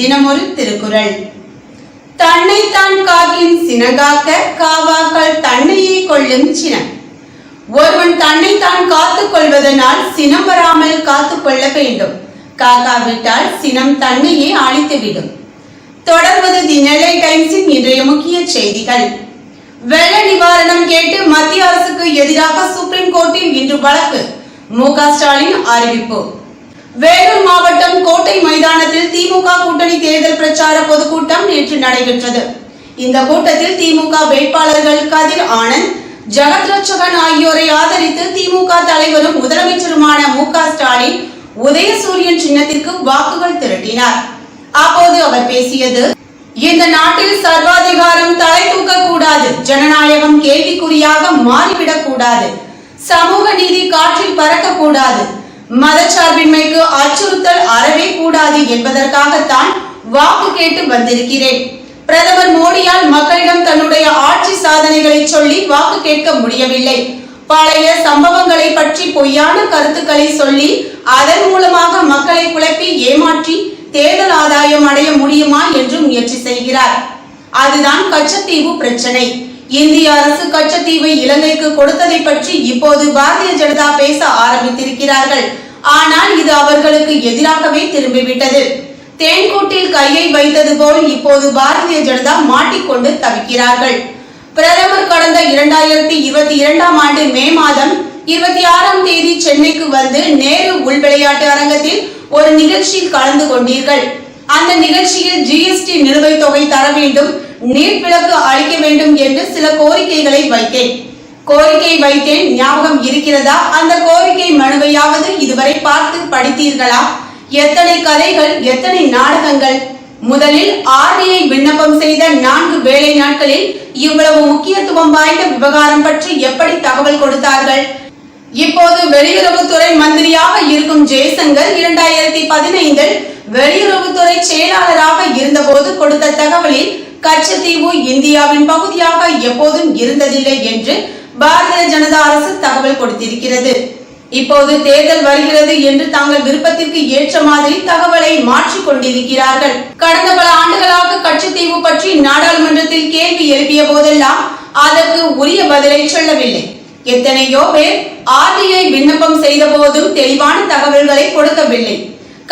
தினமொரு திருக்குறள். தன்னை தான் காக்கின் சினகாக்க காவாக்கள் தன்னையே கொள்ளும் சினம். ஒருவன் தன்னை தான் காத்துக் கொள்வதனால் சினம் வராமல் காத்துக் கொள்ள வேண்டும். காக்காவிட்டால் சினம் தன்னையே அழித்துவிடும். தொடர்வது தி நெல்லை டைம்ஸின் இன்றைய முக்கிய செய்திகள். வெள்ள நிவாரணம் கேட்டு மத்திய அரசுக்கு எதிராக சுப்ரீம் கோர்ட்டில் இன்று வழக்கு. மு க ஸ்டாலின் அறிவிப்பு. வேலூர் மாவட்டம் கோட்டை மைதானத்தில் திமுக கூட்டணி தேர்தல் பிரச்சார பொதுக்கூட்டம் நேற்று நடைபெற்றது. இந்த கூட்டத்தில் திமுக வேட்பாளர்கள் கதிர் ஆனந்த் ஜெகத்ரட்சகன் ஆகியோரை ஆதரித்து திமுக தலைவரும் முதலமைச்சருமான மு க ஸ்டாலின் உதயசூரியன் சின்னத்திற்கு வாக்குகள் திரட்டினார். அப்போது அவர் பேசியது இந்த நாட்டில் சர்வாதிகாரம் தலை தூக்க கூடாது ஜனநாயகம் கேள்விக்குறியாக மாறிவிடக் கூடாது சமூக நீதி காற்றில் பறக்க கூடாது மதச்சார்பின்மைக்கு அச்சுறுத்தல் அறவே கூடாது என்பதற்காகத்தான் வாக்கு கேட்டு வந்திருக்கிறேன். பிரதமர் மோடியால் மக்களிடம் தன்னுடைய ஆட்சி சாதனைகளை சொல்லி வாக்கு கேட்க முடியவில்லை. பழைய சம்பவங்களை பற்றி பொய்யான கருத்துக்களை சொல்லி அதன் மூலமாக மக்களை குழப்பி ஏமாற்றி தேர்தல் ஆதாயம் அடைய முடியுமா என்று முயற்சி செய்கிறார். அதுதான் கச்சத்தீவு பிரச்சனை. இந்திய அரசு கச்சத்தீவை இலங்கைக்கு கொடுத்ததை பற்றி இப்போது பாரதிய ஜனதா பேச ஆரம்பித்திருக்கிறார்கள். ஆனால் இது அவர்களுக்கு எதிராகவே திரும்பிவிட்டது. தேன்கூட்டில் கையை வைத்தது போல் இப்போது பாரதிய ஜனதா மாட்டிக்கொண்டு தவிக்கிறார்கள். பிரதமர் கடந்த இரண்டாயிரத்தி இருபத்தி இரண்டாம் ஆண்டு மே மாதம் இருபத்தி ஆறாம் தேதி சென்னைக்கு வந்து நேரு உள் விளையாட்டு அரங்கத்தில் ஒரு நிகழ்ச்சியில் கலந்து கொண்டீர்கள். அந்த நிகழ்ச்சியில் ஜிஎஸ்டி நிலுவைத் தொகை தர வேண்டும் நீட் விளக்கு அளிக்க வேண்டும் என்று சில கோரிக்கைகளை வைத்தேன். கோரிக்கை வைத்தேன். ஞாபகம் இருக்கிறதா? அந்த கோரிக்கை மனுவையாவது இதுவரை பார்த்து படித்தீர்களா? எத்தனை கதைகள் எத்தனை நாடகங்கள்? முதலில் ஆர்டிஐ விண்ணப்பம் செய்த நான்கு வேலை நாட்களில் இவ்வளவு முக்கியத்துவம் வாய்ந்த விவகாரம் பற்றி எப்படி தகவல் கொடுத்தார்கள்? இப்போது வெளியுறவுத்துறை மந்திரியாக இருக்கும் ஜெய்சங்கர் இரண்டாயிரத்தி பதினைந்தில் வெளியுறவுத்துறை செயலாளராக இருந்தபோது கொடுத்த தகவலில் கச்சத்தீவு இந்தியாவின் பகுதியாக எப்போதும் இருந்ததில்லை என்று பாரதிய ஜனதா அரசு தகவல் கொடுத்திருக்கிறது. இப்போது தேர்தல் வருகிறது என்று தாங்கள் விருப்பத்திற்கு ஏற்ற மாதிரி தகவலை மாற்றிக் கொண்டிருக்கிறார்கள். கடந்த பல ஆண்டுகளாக கச்சத்தீவு பற்றி நாடாளுமன்றத்தில் கேள்வி எழுப்பிய போதெல்லாம் அதற்கு உரிய பதிலை சொல்லவில்லை. எத்தனையோ பேர் ஆர்டிஐ விண்ணப்பம் செய்த போதும் தெளிவான தகவல்களை கொடுக்கவில்லை.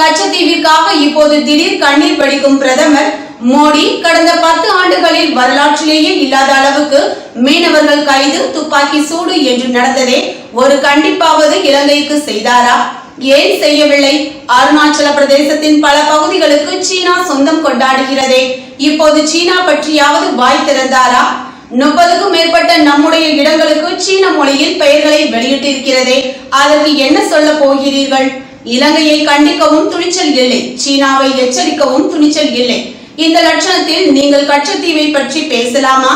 கச்சத்தீவிற்காக இப்போது திடீர் கண்ணீர் வடிக்கும் பிரதமர் மோடி கடந்த பத்து ஆண்டுகளில் வரலாற்றிலேயே இல்லாத அளவுக்கு மீனவர்கள் கைது துப்பாக்கி சூடு என்று நடந்ததே ஒரு கண்டிப்பாவது இலங்கைக்கு செய்தாரா? ஏன் செய்யவில்லை? அருணாச்சல பிரதேசத்தின் பல பகுதிகளுக்கு சீனா சொந்தம் கொண்டாடுகிறதே. இப்போது சீனா பற்றியாவது வாய் திறந்தாரா? முப்பதுக்கும் மேற்பட்ட நம்முடைய இடங்களுக்கு சீன மொழியில் பெயர்களை வெளியிட்டிருக்கிறதே. அதற்கு என்ன சொல்ல போகிறீர்கள்? இலங்கையை கண்டிக்கவும் துணிச்சல் இல்லை. சீனாவை எச்சரிக்கவும் துணிச்சல் இல்லை. இந்த லட்சணத்தில் நீங்கள் கச்சத்தீவை பற்றி பேசலாமா?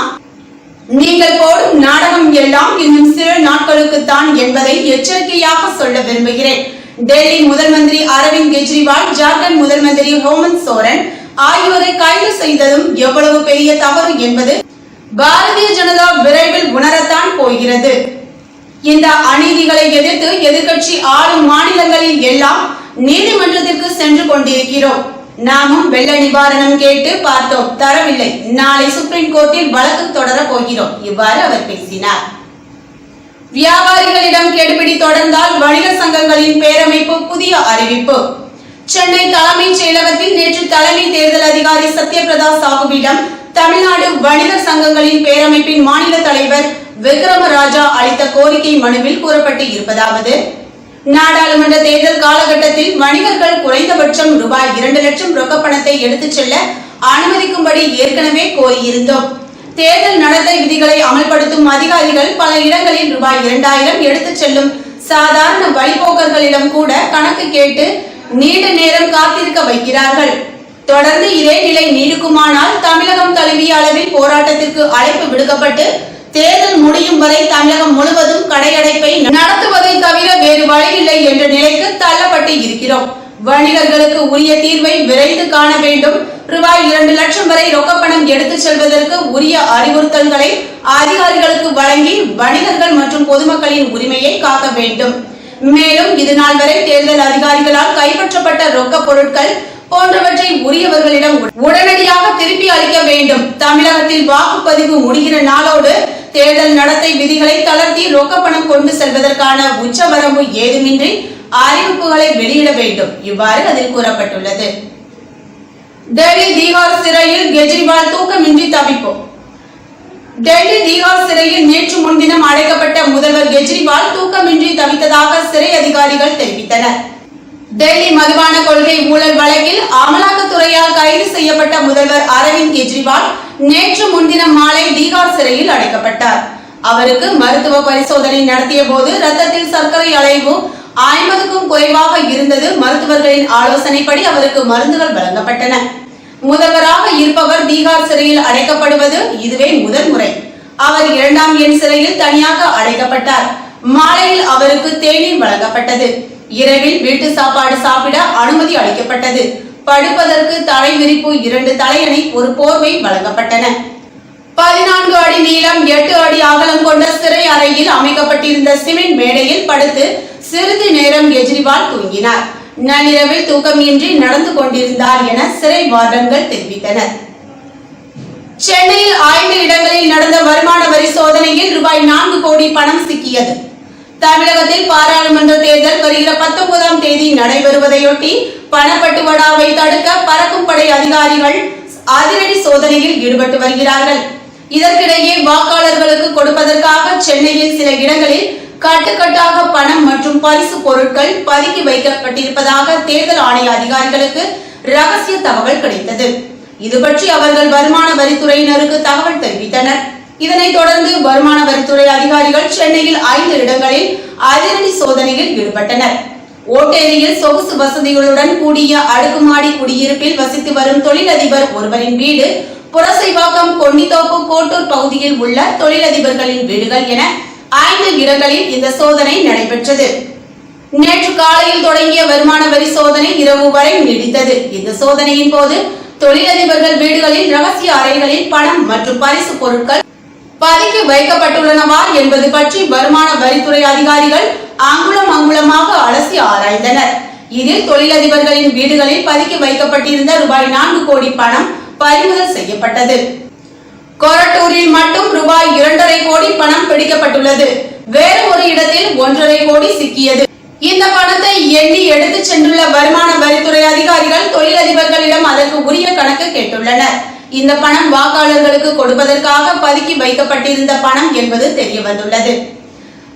நீங்கள் போடும் நாடகம் எல்லாம் இன்னும் சில நாட்களுக்கு தான் என்பதை எச்சரிக்கையாக சொல்ல விரும்புகிறேன். டெல்லி முதல் மந்திரி அரவிந்த் கெஜ்ரிவால் ஜார்க்கண்ட் முதல் மந்திரி ஹோமந்த் சோரன் ஆகியோரை கைது செய்ததும் எவ்வளவு பெரிய தவறு என்பது பாரதிய ஜனதா விரைவில் உணரத்தான் போகிறது. இந்த அநீதிகளை எதிர்த்து எதிர்க்கட்சி ஆளும் மாநிலங்களில் எல்லாம் நீதிமன்றத்திற்கு சென்று கொண்டிருக்கிறோம். நாமும் வெள்ள நிவாரணம் கேட்டு பார்த்தோம். தரவில்லை. நாளை சுப்ரீம் கோர்ட்டில் வழக்கு தொடர போகிறோம். இவ்வாறு அவர் பேசினார். வியாபாரிகளிடம் கெடுபிடி தொடர்ந்தால் வணிகர் சங்கங்களின் பேரமைப்பு புதிய அறிவிப்பு. சென்னை தலைமைச் செயலகத்தில் நேற்று தலைமை தேர்தல் அதிகாரி சத்யபிரதா சாகுவிடம் தமிழ்நாடு வணிகர் சங்கங்களின் பேரமைப்பின் மாநில தலைவர் விக்ரமராஜா அளித்த கோரிக்கை மனுவில் கூறப்பட்டு இருப்பதாவது நாடாளுமன்ற தேர்தல் காலகட்டத்தில் வணிகர்கள் குறைந்தபட்சம் ரூபாய் இரண்டு லட்சம் ரொக்க பணத்தை எடுத்துச் செல்ல அனுமதிக்கும்படி ஏற்கனவே கோரியிருந்தோம். தேர்தல் நடத்தை விதிகளை அமல்படுத்தும் அதிகாரிகள் பல இடங்களில் ரூபாய் இரண்டாயிரம் எடுத்துச் செல்லும் சாதாரண வழிபோக்கர்களிடம் கூட கணக்கு கேட்டு நீண்ட நேரம் காத்திருக்க வைக்கிறார்கள். தொடர்ந்து இதே நிலை நீடிக்குமானால் தமிழகம் தழுவிய அளவில் போராட்டத்திற்கு அழைப்பு விடுக்கப்பட்டு தேர்தல் முடியும் வரை தமிழகம் முழுவதும் கடையடைப்பை நடத்துவதை தவிர வேறு வழியில்லை என்ற நிலைக்கு தள்ளப்பட்டு இருக்கிறோம். வணிகர்களுக்கு உரிய தீர்வை விரைந்து காண வேண்டும். ரூபாய் இரண்டு லட்சம் வரை ரொக்கப்பணம் எடுத்துச் செல்வதற்கு உரிய அறிவுறுத்தல்களை அதிகாரிகளுக்கு வழங்கி வணிகர்கள் மற்றும் பொதுமக்களின் உரிமையை காக்க வேண்டும். மேலும் இது நாள் வரை தேர்தல் அதிகாரிகளால் கைப்பற்றப்பட்ட ரொக்க பொருட்கள் போன்றவற்றை உரியவர்களிடம் உடனடியாக திருப்பி அளிக்க வேண்டும். தமிழகத்தில் வாக்குப்பதிவு முடிகிற நாளோடு தேர்தல் நடத்தை விதிகளை தளர்த்தி ரொக்க பணம் கொண்டு செல்வதற்கான உச்சவரம்பு ஏதுமின்றி அறிவிப்புகளை வெளியிட வேண்டும். இவ்வாறு அதில் கூறப்பட்டுள்ளது. டெல்லி தீகார் சிறையில் கெஜ்ரிவால் தூக்கமின்றி தவிப்பு டெல்லி தீகார் சிறையில் நேற்று முன்தினம் அடைக்கப்பட்ட முதல்வர் கெஜ்ரிவால் தூக்கமின்றி தவித்ததாக சிறை அதிகாரிகள் தெரிவித்தனர். டெல்லி மதுபான கொள்கை ஊழல் வழக்கில் அமலாக்கத்துறையால் கைது செய்யப்பட்ட முதல்வர் அரவிந்த் கெஜ்ரிவால் நேற்று முன்தினம் மாலை தீகார் சிறையில் அடைக்கப்பட்டார். அவருக்கு மருத்துவ பரிசோதனை நடத்திய போது ரத்தத்தில் சர்க்கரை அளவு ஐம்பதுக்கும் குறைவாக இருந்தது மருத்துவர்களின் ஆலோசனைப்படி அவருக்கு மருந்துகள் வழங்கப்பட்டன. முதல்வராக இருப்பவர் பீகார் சிறையில் அடைக்கப்படுவது இதுவே முதல் முறை. அவர் இரண்டாம் எண் சிறையில் தனியாக அடைக்கப்பட்டார். மாலையில் அவருக்கு தேநீர் வழங்கப்பட்டது. இரவில் வீட்டு சாப்பாடு சாப்பிட அனுமதி அளிக்கப்பட்டது. படுப்பதற்கு தலை விரிப்பு இரண்டு தலையணை ஒரு போர்வை வழங்கப்பட்டன. பதினான்கு அடி நீளம் எட்டு அடி அகலம் கொண்ட சிறை அறையில் அமைக்கப்பட்டிருந்த சிமெண்ட் மேடையில் படுத்து சிறிது நேரம் கெஜ்ரிவால் தூங்கினார். நள்ளிரவில் தூக்கமின்றி நடந்து கொண்டிருந்தார் என சிறை வார்டன்கள் தெரிவித்தனர். சென்னையில் ஐந்து இடங்களில் நடந்த வருமான வரி சோதனையில் ரூபாய் நான்கு கோடி பணம் சிக்கியது. தமிழகத்தில் பாராளுமன்ற தேர்தல் வருகிற பத்தொன்பதாம் தேதி நடைபெறுவதையொட்டி பணப்பட்டுவடாவை தடுக்க பறக்கும் படை அதிகாரிகள் அதிரடி சோதனையில் ஈடுபட்டு வருகிறார்கள். இதற்கிடையே வாக்காளர்களுக்கு கொடுப்பதற்காக சென்னையில் சில இடங்களில் கட்டுக்கட்டாக பணம் மற்றும் பரிசு பொருட்கள் பதுக்கி வைக்கப்பட்டிருப்பதாக தேர்தல் ஆணைய அதிகாரிகளுக்கு ரகசிய தகவல் கிடைத்தது. இது பற்றி அவர்கள் வருமான வரித்துறையினருக்கு தகவல் தெரிவித்தனர். இதனைத் தொடர்ந்து வருமான வரித்துறை அதிகாரிகள் சென்னையில் ஐந்து இடங்களில் அதிரடி சோதனையில் ஈடுபட்டனர். ஓட்டேரியில் சொகுசு வசதிகளுடன் கூடிய அடுக்குமாடி குடியிருப்பில் வசித்து வரும் தொழிலதிபர் ஒருவரின் வீடு புரசைவாக்கம் கொன்னித்தோப்பு கோட்டூர் பகுதியில் உள்ள தொழிலதிபர்களின் வீடுகள் என ஐந்து இடங்களில் இந்த சோதனை நடைபெற்றது. நேற்று காலையில் தொடங்கிய வருமான வரி சோதனை இரவு வரை நீடித்தது. இந்த சோதனையின் போது தொழிலதிபர்கள் வீடுகளில் ரகசிய அறைகளில் பணம் மற்றும் பரிசு பொருட்கள் பதுக்கி வைக்கப்பட்டுள்ளனவா என்பது பற்றி வருமான வரித்துறை அதிகாரிகள் அங்குளம் அங்குலமாக அலசி ஆராய்ந்தனர். இதில் தொழிலதிபர்களின் வீடுகளில் பதுக்கி வைக்கப்பட்டிருந்த ரூபாய் நான்கு கோடி பணம் பறிமுதல் செய்யப்பட்டது. கொரட்டூரில் மட்டும் ரூபாய் இரண்டரை கோடி பணம் பிடிக்கப்பட்டுள்ளது. வேறு ஒரு இடத்தில் ஒன்றரை கோடி சிக்கியது. இந்த பணத்தை எண்ணி எடுத்துச் சென்றுள்ள வருமான வரி மக்களிடம் அதற்கு உரிய கணக்கு கேட்டுள்ளனர். இந்த பணம் வாக்காளர்களுக்கு கொடுப்பதற்காக பதுக்கி வைக்கப்பட்டிருந்த பணம் என்பது தெரிய வந்துள்ளது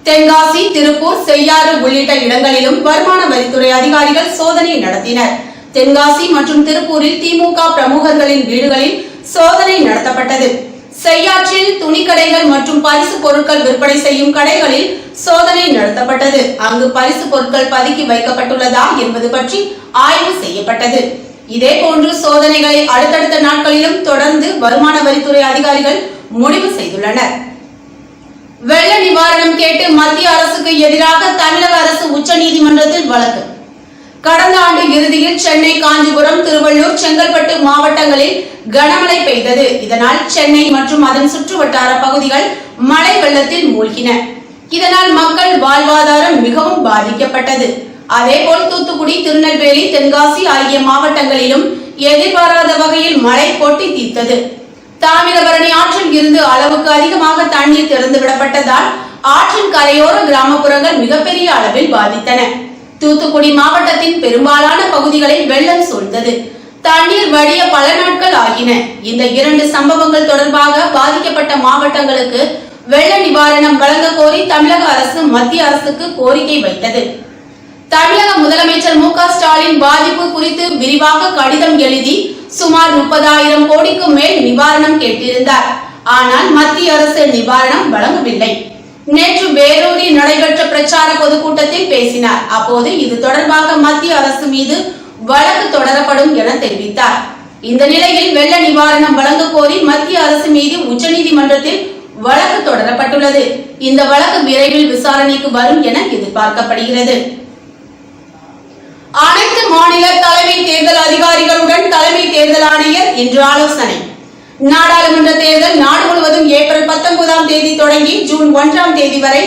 தென்காசி திருப்பூர் செய்யாறு உள்ளிட்ட இடங்களிலும் வருமான வரித்துறை அதிகாரிகள் சோதனை நடத்தினர். தென்காசி மற்றும் திருப்பூரில் திமுக பிரமுகர்களின் வீடுகளில் சோதனை நடத்தப்பட்டது. செய்யாற்றில் துணிக்கடைகள் மற்றும் பரிசு பொருட்கள் விற்பனை செய்யும் கடைகளில் சோதனை நடத்தப்பட்டது. அங்கு பரிசு பொருட்கள் பதுக்கி வைக்கப்பட்டுள்ளதா என்பது பற்றி ஆய்வு செய்யப்பட்டது. இதே போன்று சோதனைகளை அடுத்தடுத்த நாட்களிலும் தொடர்ந்து வருமான வரித்துறை அதிகாரிகள் முடிவு செய்துள்ளனர். வெள்ள நிவாரணம் கேட்டு மத்திய அரசுக்கு எதிராக தமிழக அரசு உச்சநீதிமன்றத்தில் வழக்கு. கடந்த ஆண்டு இறுதியில் சென்னை காஞ்சிபுரம் திருவள்ளூர் செங்கல்பட்டு மாவட்டங்களில் கனமழை பெய்தது. இதனால் சென்னை மற்றும் அதன் சுற்றுவட்டார பகுதிகள் மழை வெள்ளத்தில் மூழ்கின. இதனால் மக்கள் வாழ்வாதாரம் மிகவும் பாதிக்கப்பட்டது. அதேபோல் தூத்துக்குடி திருநெல்வேலி தென்காசி ஆகிய மாவட்டங்களிலும் எதிர்பாராத வகையில் மழை கொட்டி தீர்த்தது. தாமிரபரணி ஆற்றில் இருந்து அளவுக்கு அதிகமாக தண்ணீர் திறந்து விடப்பட்டதால் ஆற்றின் கரையோர கிராமப்புறங்கள் மிகப்பெரிய அளவில் பாதித்தன. தூத்துக்குடி மாவட்டத்தின் பெரும்பாலான பகுதிகளில் வெள்ளம் சூழ்ந்தது. தண்ணீர் வடிய பல நாட்கள் ஆகின. இந்த இரண்டு சம்பவங்கள் தொடர்பாக பாதிக்கப்பட்ட மாவட்டங்களுக்கு வெள்ள நிவாரணம் வழங்க கோரி தமிழக அரசு மத்திய அரசுக்கு கோரிக்கை வைத்தது. தமிழக முதலமைச்சர் மு ஸ்டாலின் பாதிப்பு குறித்து விரிவாக கடிதம் எழுதி சுமார் முப்பதாயிரம் கோடிக்கும் மேல் நிவாரணம் கேட்டிருந்தார். ஆனால் மத்திய அரசு நிவாரணம் வழங்கவில்லை. நேற்று வேலூரில் நடைபெற்ற பிரச்சார பொதுக்கூட்டத்தில் பேசினார். அப்போது இது தொடர்பாக மத்திய அரசு மீது வழக்கு தொடரப்படும் என தெரிவித்தார். இந்த நிலையில் வெள்ள நிவாரணம் வழங்க கோரி மத்திய அரசு மீது உச்சநீதிமன்றத்தில் வழக்கு தொடரப்பட்டுள்ளது. இந்த வழக்கு விரைவில் விசாரணைக்கு வரும் என எதிர்பார்க்கப்படுகிறது. அனைத்து மாநில தலைமை தேர்தல் அதிகாரிகளுடன் தலைமை தேர்தல் ஆணையர் இன்று ஆலோசனை. நாடாளுமன்ற தேர்தல் நாடு முழுவதும் ஏப்ரல் பத்தொன்பதாம் தேதி தொடங்கி ஜூன் ஒன்றாம் தேதி வரை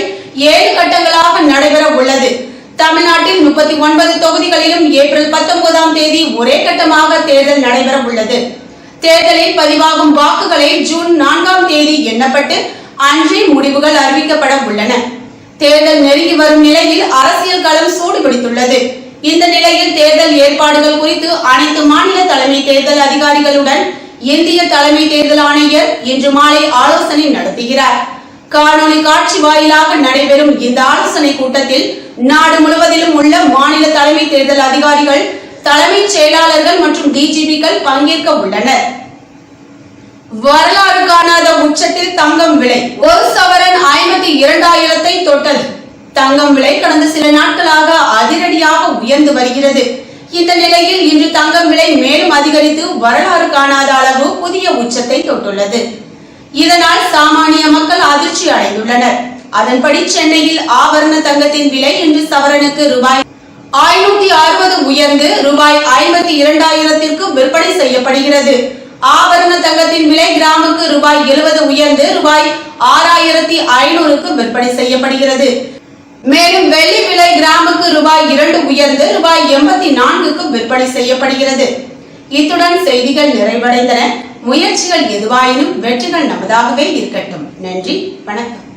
ஏழு கட்டங்களாக நடைபெற உள்ளது. தமிழ்நாட்டில் முப்பத்தி ஒன்பது தொகுதிகளிலும் ஏப்ரல் பத்தொன்பதாம் தேதி ஒரே கட்டமாக தேர்தல் நடைபெற உள்ளது. தேர்தலில் பதிவாகும் வாக்குகளை ஜூன் நான்காம் தேதி எண்ணப்பட்டு அன்றே முடிவுகள் அறிவிக்கப்பட உள்ளன. தேர்தல் நெருங்கி வரும் நிலையில் அரசியல் களம் சூடுபிடித்துள்ளது. இந்த நிலையில் தேர்தல் ஏற்பாடுகள் குறித்து அனைத்து மாநில தலைமை தேர்தல் அதிகாரிகளுடன் இந்திய தலைமை தேர்தல் ஆணையர் இன்று மாலை ஆலோசனை நடத்துகிறார். காணொலி காட்சி வாயிலாக நடைபெறும் இந்த ஆலோசனை கூட்டத்தில் நாடு முழுவதிலும் உள்ள மாநில தலைமை தேர்தல் அதிகாரிகள் தலைமைச் செயலாளர்கள் மற்றும் டிஜிபிக்கள் பங்கேற்க உள்ளனர். வரலாறு காணாத உச்சத்தில் தங்கம் விலை ஒரு சவரன் ஐம்பத்தி இரண்டாயிரத்தை தொட்டது. தங்கம் விலை கடந்த சில நாட்களாக அதிரடியாக உயர்ந்து வருகிறது. இந்த நிலையில் இன்று தங்கம் விலை மேலும் அதிகரித்து வரலாறு காணாத அளவு புதிய உச்சத்தை தொட்டுள்ளது. இதனால் சாமானிய மக்கள் அதிர்ச்சி அடைந்துள்ளனர். அதன்படி சென்னையில் ஆபரண தங்கத்தின் விலை இன்று சவரனுக்கு ரூபாய் ஐநூத்தி அறுபது உயர்ந்து ரூபாய் ஐம்பத்தி இரண்டாயிரத்திற்கு விற்பனை செய்யப்படுகிறது. ஆபரண தங்கத்தின் விலை கிராமுக்கு ரூபாய் எழுபது உயர்ந்து ரூபாய் ஆறாயிரத்தி ஐநூறுக்கு விற்பனை செய்யப்படுகிறது. மேலும் வெள்ளி விலை கிராமுக்கு ரூபாய் இரண்டு உயர்ந்து ரூபாய் எண்பத்தி நான்குக்கு விற்பனை செய்யப்படுகிறது. இத்துடன் செய்திகள் நிறைவடைந்தன. முயற்சிகள் எதுவாயினும் வெற்றிகள் நமதாகவே இருக்கட்டும். நன்றி வணக்கம்.